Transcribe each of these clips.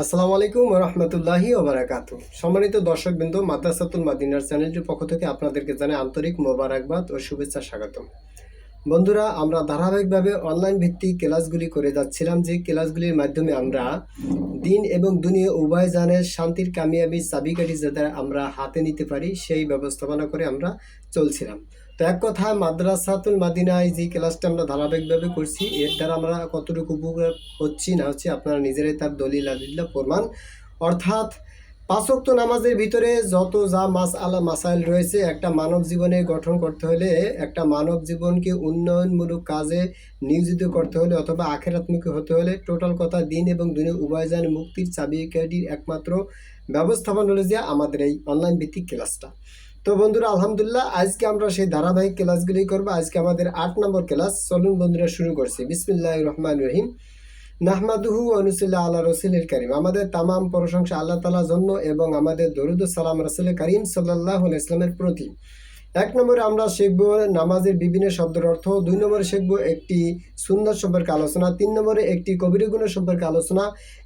আসসালামু আলাইকুম রহমতুল্লাহি ওবরাকাত সম্মানিত দর্শকবৃন্দ, মাদ্রাসাতুল মাদিনার চ্যানেলটির পক্ষ থেকে আপনাদেরকে জানাই আন্তরিক মোবারকবাদ ও শুভেচ্ছা স্বাগতম। বন্ধুরা, আমরা ধারাবাহিকভাবে অনলাইন ভিত্তিক ক্লাসগুলি করে যাচ্ছিলাম যে ক্লাসগুলির মাধ্যমে আমরা দিন এবং দুনিয়া উভয় জানের শান্তির কামিয়াবি চাবিকাঠি যাতে আমরা হাতে নিতে পারি, সেই ব্যবস্থাপনা করে আমরা চলছিলাম। তো এক কথা, মাদ্রাসাতুল মাদিনায় যে ক্লাসটা আমরা ধারাবাহিকভাবে করছি, এর দ্বারা আমরা কতটুকু উপকার হচ্ছি না হচ্ছে আপনারা নিজেরাই তার দলিল আদিল্লা প্রমাণ। অর্থাৎ পাঁচক্ত নামাজের ভিতরে যত যা মাস আলা মাসাইল রয়েছে, একটা মানব জীবনে গঠন করতে হলে একটা মানব জীবনকে উন্নয়নমূলক কাজে নিয়োজিত করতে হলে অথবা আখেরাত্মুখী হতে হলে টোটাল কথা দিন এবং দুনিয়া উভয়জান মুক্তির চাবিকাঠির একমাত্র ব্যবস্থাপনা হলো যে আমাদের এই অনলাইন ভিত্তিক ক্লাসটা। তো বন্ধুরা, আলহামদুলিল্লাহ, আজকে আমরা সেই ধারাবাহিক ক্লাসগুলি করব। আজকে আমাদের আট নম্বর ক্লাস। চলুন বন্ধুরা, শুরু করছি। বিসমিল্লাহ রহমান রহিম। নাহমাদুহু অনুসুল্লাহ আল্লাহ রসুলের করিম। আমাদের তামাম প্রশংসা আল্লাহ তালার জন্য এবং আমাদের দরুদ সালাম রসুল করিম সাল্লাহ ইসলামের প্রতি। এক নম্বরে আমরা শিখব নামাজের বিভিন্ন শব্দের অর্থ, দুই নম্বরে শিখব একটি সুন্দর সম্পর্কে আলোচনা, তিন নম্বরে একটি কবির গুণের সম্পর্কে আলোচনা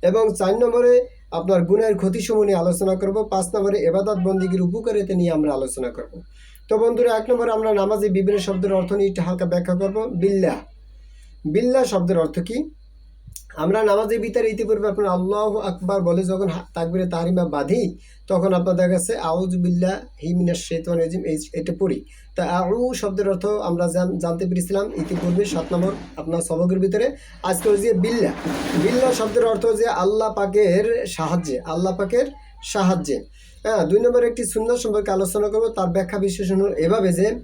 এবং চার নম্বরে আপনার গুণের ক্ষতিসমূহ নিয়ে আলোচনা করব, পাঁচ নম্বরে এবাদত বন্দিগির উপকারিতা নিয়ে আমরা আলোচনা করব। তো বন্ধুরা, এক নম্বরে আমরা নামাজে বিভিন্ন শব্দের অর্থ নিয়ে হালকা ব্যাখ্যা করব বিল্লা বিল্লা শব্দের অর্থ কি? আমরা নামাজের ভিতরে ইতিপূর্বে আপনার আল্লাহ আকবার বলে যখন তাকবিরে তাহারিমা বাঁধি, তখন আপনার দেখা গেছে আউজ বিল্লা হিমিনা শেতান রেজিম এই এটা পড়ি। তা আউ শব্দের অর্থ আমরা জান- জানতে পেরেছিলাম ইতিপূর্বে সাত নম্বর আপনার সবকের ভিতরে। আজকে হচ্ছে বিল্লা। বিল্লা শব্দের অর্থ যে আল্লাহ পাকের সাহায্যে, আল্লাহ পাকের সাহায্যে। হ্যাঁ দুই নম্বর একটি সুন্দর সম্পর্কে আলোচনা করব, তার ব্যাখ্যা বিশ্লেষণ এভাবে যে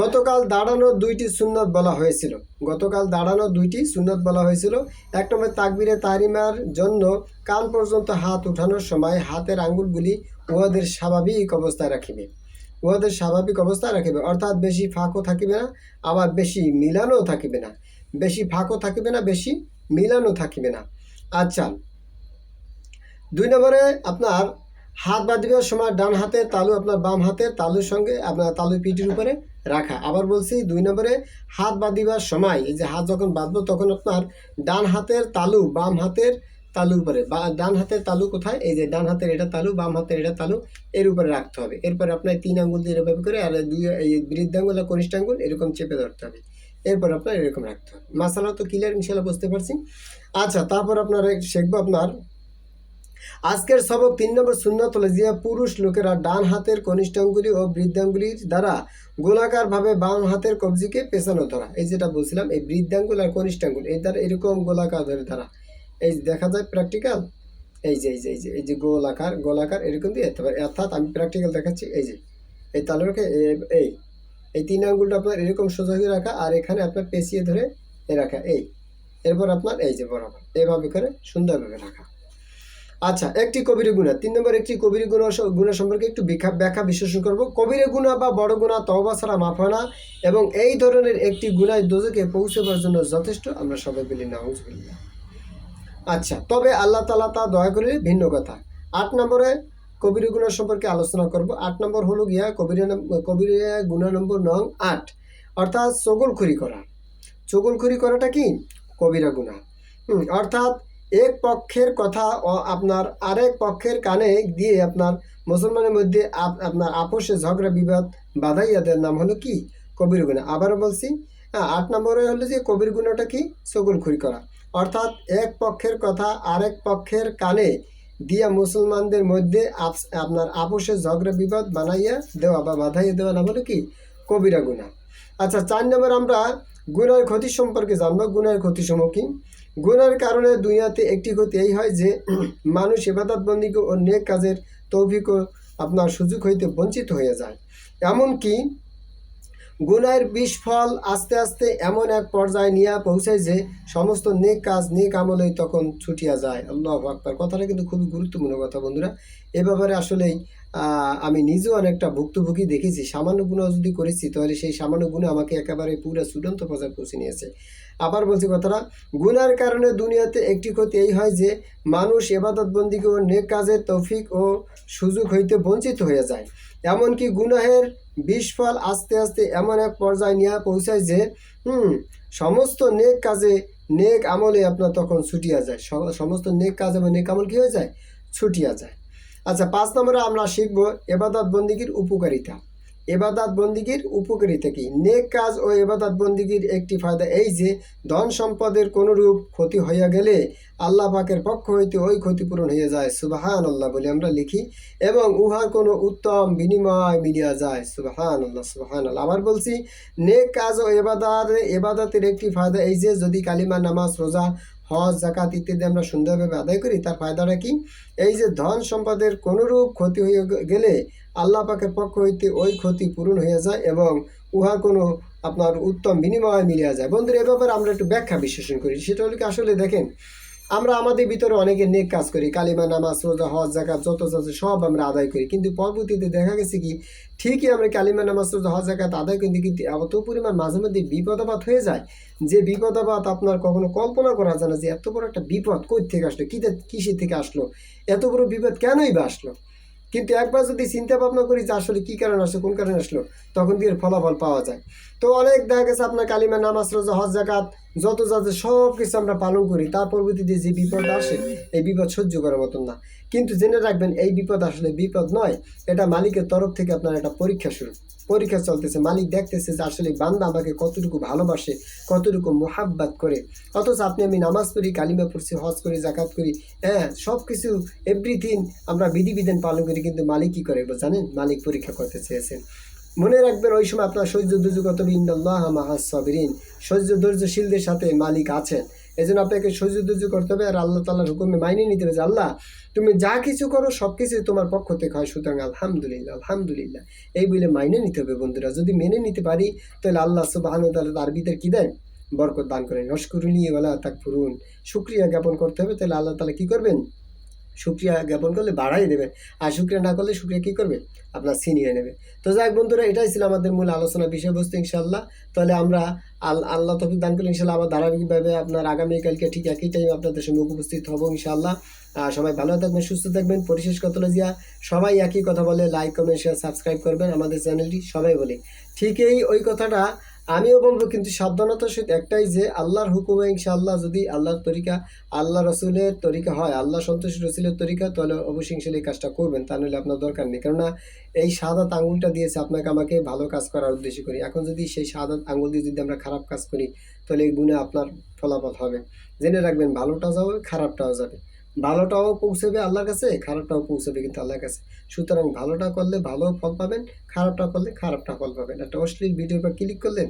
গতকাল দাঁড়ানো দুইটি সুন্নত বলা হয়েছিল। গতকাল দাঁড়ানো দুইটি সুন্নত বলা হয়েছিল। এক নম্বর তাকবিরে তারিমার জন্য কান পর্যন্ত হাত উঠানোর সময় হাতের আঙ্গুলগুলি উহাদের স্বাভাবিক অবস্থায় রাখিবে। উহাদের স্বাভাবিক অবস্থায় রাখিবে। অর্থাৎ বেশি ফাঁকও থাকিবে না, আবার বেশি মিলানো থাকিবে না। বেশি ফাঁকও থাকিবে না, বেশি মিলানো থাকিবে না। আচ্ছা দুই নম্বরে আপনার হাত বাঁধিবার সময় ডান হাতের তালু, আপনার বাম হাতের তালুর সঙ্গে, আপনার তালু পিঠির উপরে রাখা। আবার বলছি, দুই নম্বরে হাত বাঁধিবার সময়, এই যে হাত যখন বাঁধবো তখন আপনার ডান হাতের তালু বাম হাতের তালু উপরে, বা ডান হাতের তালু কোথায়? এই যে ডান হাতের এটা তালু, বাম হাতের এটা তালু, এর উপরে রাখতে হবে। এরপরে আপনার তিন আঙ্গুল দিয়ে এরকম করে আর দুই, এই বৃদ্ধাঙ্গুল আর কনিষ্ঠ আঙ্গুল এরকম চেপে ধরতে হবে। এরপর আপনার এরকম রাখতে হবে। মাসালা তো ক্লিয়ার ইনশাল্লাহ বুঝতে পারছি। আচ্ছা তারপর আপনার শিখব আপনার আজকের সবক তিন নম্বর সুন্নত যে পুরুষ লোকেরা ডান হাতের কনিষ্ঠাঙ্গুলি ও বৃদ্ধাঙ্গুলির দ্বারা গোলাকারভাবে বাম হাতের কবজিকে পেছানো ধরা। এই যেটা বলছিলাম, এই বৃদ্ধাঙ্গুল আর কনিষ্ঠাঙ্গুল এই দ্বারা এরকম গোলাকার ধরে ধরা এই দেখা যায় প্র্যাকটিক্যাল এই যে এই যে এই যে এই যে গোলাকার গোলাকার এরকম দিয়ে যেতে অর্থাৎ আমি প্র্যাকটিক্যাল দেখাচ্ছি, এই যে, এই তালুরকে এই এই তিন আঙ্গুলটা আপনার এরকম সোজা হয়ে রাখা আর এখানে আপনার পেঁচিয়ে ধরে রাখা, এই। এরপর আপনার এই যে বরাবর এইভাবে করে সুন্দরভাবে রাখা। আচ্ছা একটি কবির গুণা। তিন নম্বর, একটি কবির গুণা গুণা সম্পর্কে একটু ব্যাখ্যা বিশ্লেষণ করব। কবির গুণা বা বড় গুণা তওবা ছাড়া মাফ হয় না এবং এই ধরনের একটি গুণায় দোজকে পৌঁছবার জন্য যথেষ্ট। আমরা সবাই বলি নাউজবিল্লাহ। আচ্ছা তবে আল্লাহ তালা তা দয়া করে ভিন্ন কথা। আট নম্বরে কবির গুণা সম্পর্কে আলোচনা করব। আট নম্বর হলো গিয়া কবির কবির গুণা নম্বর নং আট। অর্থাৎ চগলখুরি করা। চগলখুরি করাটা কি? কবিরা গুণা। অর্থাৎ এক পক্ষের কথা আপনার আরেক পক্ষের কানে দিয়ে আপনার মুসলমানের মধ্যে আপ- আপনার আপোষে ঝগড়া, বিবাদ বাধাইয়া দেওয়ার নাম হলো কি? কবির গুণা। আবারও বলছি হ্যাঁ আট নম্বরে হলো যে কবির গুণাটা কি? সগুলখুরি করা। অর্থাৎ এক পক্ষের কথা আরেক পক্ষের কানে দিয়া মুসলমানদের মধ্যে আপ- আপনার আপোষে ঝগড়া, বিবাদ বানাইয়া দেওয়া বা বাধাইয়া দেওয়া নাম হলো কি? কবিরা গুণা। আচ্ছা চার নম্বর আমরা গুণের ক্ষতি সম্পর্কে জানব। গুণের ক্ষতি কি? গুণের কারণে দুনিয়াতে একটি ক্ষতি এই হয় যে, মানুষ এবাদত বন্দিকে ও নেক কাজের তৌফিক আপনার সুযোগ হইতে বঞ্চিত হয়ে যায়। এমনকি গুণের বিষ ফল আস্তে আস্তে এমন এক পর্যায়ে নিয়ে পৌঁছায় যে, সমস্ত নেক কাজ, নেক আমলেই তখন ছুটিয়া যায়। আল্লাহ আকবার। কথাটা কিন্তু খুবই গুরুত্বপূর্ণ কথা বন্ধুরা। এ ব্যাপারে আসলেই আমি নিজেও অনেকটা ভুক্তভোগী দেখেছি। সামান্য গুণ যদি করেছি, তাহলে সেই সামান্য গুণে আমাকে একেবারে পুরো চূড়ান্ত পর্যায়ে পৌঁছে নিয়েছে। আবার বলছি কথাটা, গুনার কারণে দুনিয়াতে একটি ক্ষতি এই হয় যে, মানুষ এবাদত বন্দিকে ও নেক কাজের তৌফিক ও সুযোগ হইতে বঞ্চিত হয়ে যায়। এমনকি গুনাহের বিষ-ফল আস্তে আস্তে এমন এক পর্যায়ে নিয়ে পৌঁছায় যে, হুম, সমস্ত নেক কাজে নেক আমলে আপনার তখন ছুটিয়া যায়। সমস্ত নেক কাজ এবং নেক আমল কী হয়ে যায়? ছুটিয়া যায়। আচ্ছা পাঁচ নম্বরে আমরা শিখব এবাদত বন্দিগির উপকারিতা। এবাদাত বন্দিগির উপকারিতা কি? নেক কাজ ও এবাদাত বন্দিগির একটি ফায়দা এই যে, ধন সম্পদের কোনরূপ ক্ষতি হইয়া গেলে আল্লাহ পাকের পক্ষ হইতে ওই ক্ষতিপূরণ হয়ে যায়। সুবাহান আল্লাহ বলে আমরা লিখি। এবং উহার কোনো উত্তম বিনিময় মিলিয়া যায়। সুবাহান আল্লাহ সুবাহান আল্লাহ আবার বলছি, নেক কাজ ও এবাদার এবাদাতের একটি ফায়দা এই যে, যদি কালিমা, নামাজ, রোজা হজ জাকাত ইত্যাদি আমরা সুন্দরভাবে আদায় করি, তার ফায়দাটা কি? এই যে ধন সম্পদের কোনোরূপ ক্ষতি হয়ে গেলে আল্লাহ পাকের পক্ষ হইতে ওই ক্ষতি পূরণ হয়ে যায় এবং উহার কোনো আপনার উত্তম বিনিময় মিলিয়া যায়। বন্ধুরা, এ ব্যাপারে আমরা একটু ব্যাখ্যা বিশ্লেষণ করি। সেটা হলো কি, আসলে দেখেন আমরা আমাদের ভিতরে অনেকে নেক কাজ করি, কালিমা, নামাজ, রোজা, হজ জাকাত যত যত সব আমরা আদায় করি। কিন্তু পরবর্তীতে দেখা গেছে কি, ঠিকই আমরা কালিমা, নামাজ, রোজা, হজ জাকাত আদায় করি, কিন্তু এত পরিমাণ মাঝে মধ্যে বিপদাবাদ হয়ে যায় যে বিপদাবাদ আপনার কখনো কল্পনা করা যায় না যে এত বড় একটা বিপদ কই থেকে আসলো, কী কিসের থেকে আসলো, এত বড় বিপদ কেনই বা আসলো? কিন্তু একবার যদি চিন্তা ভাবনা করি যে আসলে কী কারণে আসলো, কোন কারণে আসলো, তখন দিয়ে ফলাফল পাওয়া যায়। তো অনেক দেখা গেছে আপনার কালিমা, নামাজ, রোজা, হজ জাকাত যত যাতে সব কিছু আমরা পালন করি, তার পরবর্তীতে যে বিপদ আসে, এই বিপদ সহ্য করার মতন না। কিন্তু জেনে রাখবেন, এই বিপদ আসলে বিপদ নয়, এটা মালিকের তরফ থেকে আপনার একটা পরীক্ষা শুরু। পরীক্ষা চলতেছে, মালিক দেখতেছে যে আসলে বান্দা আমাকে কতটুকু ভালোবাসে, কতটুকু মোহাব্বাত করে। অথচ আপনি আমি নামাজ পড়ি, কালিমা পড়ছি, হজ করি জাকাত করি হ্যাঁ সব কিছু এভরিথিং আমরা বিধিবিধান পালন করি, কিন্তু মালিক কী করে জানেন? মালিক পরীক্ষা করতে চেয়েছেন। মনে রাখবেন ওই সময় আপনার সহ্য দুর্যোগ কত ইন্দাল্লাহ মাহাসবিরিন সহ্য ধৈর্যশীলদের সাথে মালিক আছেন। এই জন্য আপনাকে সহ্য ধৈর্য করতে হবে আর আল্লাহ তাল্লাহর হুকুমে মাইনে নিতে হবে যে, আল্লাহ, তুমি যা কিছু করো সব কিছুই তোমার পক্ষ থেকে হয়। সুতরাং আলহামদুলিল্লাহ আলহামদুলিল্লাহ। এই বলে মাইনে নিতে হবে বন্ধুরা। যদি মেনে নিতে পারি, তাহলে আল্লাহ সুবাহ তাহলে তার ভিতরে কী দেন? বরকত দান করেন। নস্করুনি ওলা তাক ফুরুন সুক্রিয়া জ্ঞাপন করতে হবে। তাহলে আল্লাহ তালা কী করবেন? সুক্রিয়া জ্ঞাপন করলে বাড়াই দেবে। আর সুক্রিয়া না করলে সুক্রিয়া কী করবে? আপনার ছিনিয়ে নেবে। তো যাক বন্ধুরা, এটাই ছিল আমাদের মূল আলোচনা বিষয়বস্তু ইনশাল্লাহ তাহলে আমরা আল, আল্লাহ তফিক দান করলে ইনশাল্লাহ আবার ধারাবাহিকভাবে আপনার আগামীকালকে ঠিক একই টাইম আপনাদের সঙ্গে উপস্থিত হব ইনশাল্লাহ সবাই ভালো থাকবেন, সুস্থ থাকবেন। পরিশেষ কতলজিয়া সবাই একই কথা বলে লাইক কমেন্ট শেয়ার সাবস্ক্রাইব করবেন আমাদের চ্যানেলটি সবাই বলে। ঠিক এই, ওই কথাটা আমিও বলব কিন্তু সাবধানতার সহিত একটাই যে, আল্লাহর হুকুমে ইনশাআল্লাহ যদি আল্লাহর তরিকা, আল্লাহ রসুলের তরিকা হয়, আল্লাহ সন্তোষ রসুলের তরিকা, তাহলে অবশ্যই ইনশাল্লাহ এই কাজটা করবেন, তা নাহলে আপনার দরকার নেই। কেননা এই সাদা আঙুলটা দিয়েছে আপনাকে, আমাকে ভালো কাজ করার উদ্দেশ্য করি। এখন যদি সেই সাদা আঙুল দিয়ে যদি আমরা খারাপ কাজ করি, তাহলে এই গুণে আপনার ফলাফল হবে। জেনে রাখবেন ভালোটাও যাবে, খারাপটাও যাবে। ভালোটাও পৌঁছবে আল্লাহর কাছে, খারাপটাও পৌঁছবে কিন্তু আল্লাহর কাছে। সুতরাং ভালোটা করলে ভালো ফল পাবেন, খারাপটা করলে খারাপটা ফল পাবেন। একটা অশ্লীল ভিডিওর উপর ক্লিক করলেন,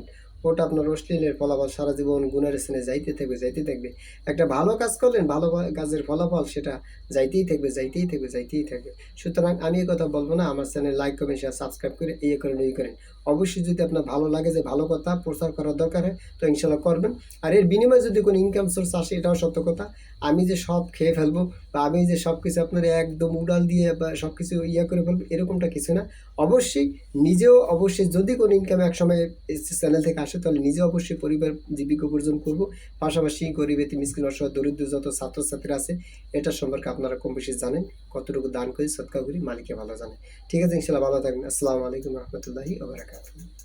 ওটা আপনার অশ্লীলের ফলাফল সারা জীবন গুণের স্থানে যাইতে থাকবে যাইতে থাকবে। একটা ভালো কাজ করলেন, ভালো কাজের ফলাফল সেটা যাইতেই থাকবে যাইতেই থাকবে যাইতেই থাকবে। সুতরাং আমি কথা বলব না, আমার channel like comment share subscribe করে এই করেন এই করেন অবশ্যই যদি আপনার ভালো লাগে যে ভালো কথা প্রচার করার দরকার হয়, তো ইনশাল্লাহ করবেন। আর এর বিনিময়ে যদি কোনো ইনকাম সোর্স আসে, এটাও সত্য কথা। আমি যে সব খেয়ে ফেলব বা আমি যে সব কিছু আপনার একদম উড়াল দিয়ে বা সব কিছু ইয়া করে ফেলব, এরকমটা কিছু না। অবশ্যই নিজেও অবশ্যই যদি কোনো ইনকাম এক সময় চ্যানেল থেকে আসে, তাহলে নিজেও অবশ্যই পরিবার জীবিকা উপার্জন করব। পাশাপাশি গরিব গরিবেতি মিসকিন অসহায়, দরিদ্র যত ছাত্রছাত্রীরা আছে, এটা সম্পর্কে আপনারা কম বেশি জানেন। কতটুকু দান করি সৎকা করি মালিকে ভালো জানে ঠিক আছে, ইনশাল্লাহ ভালো থাকবেন। আসসালামু আলাইকুম রহমতুল্লাহি Africa.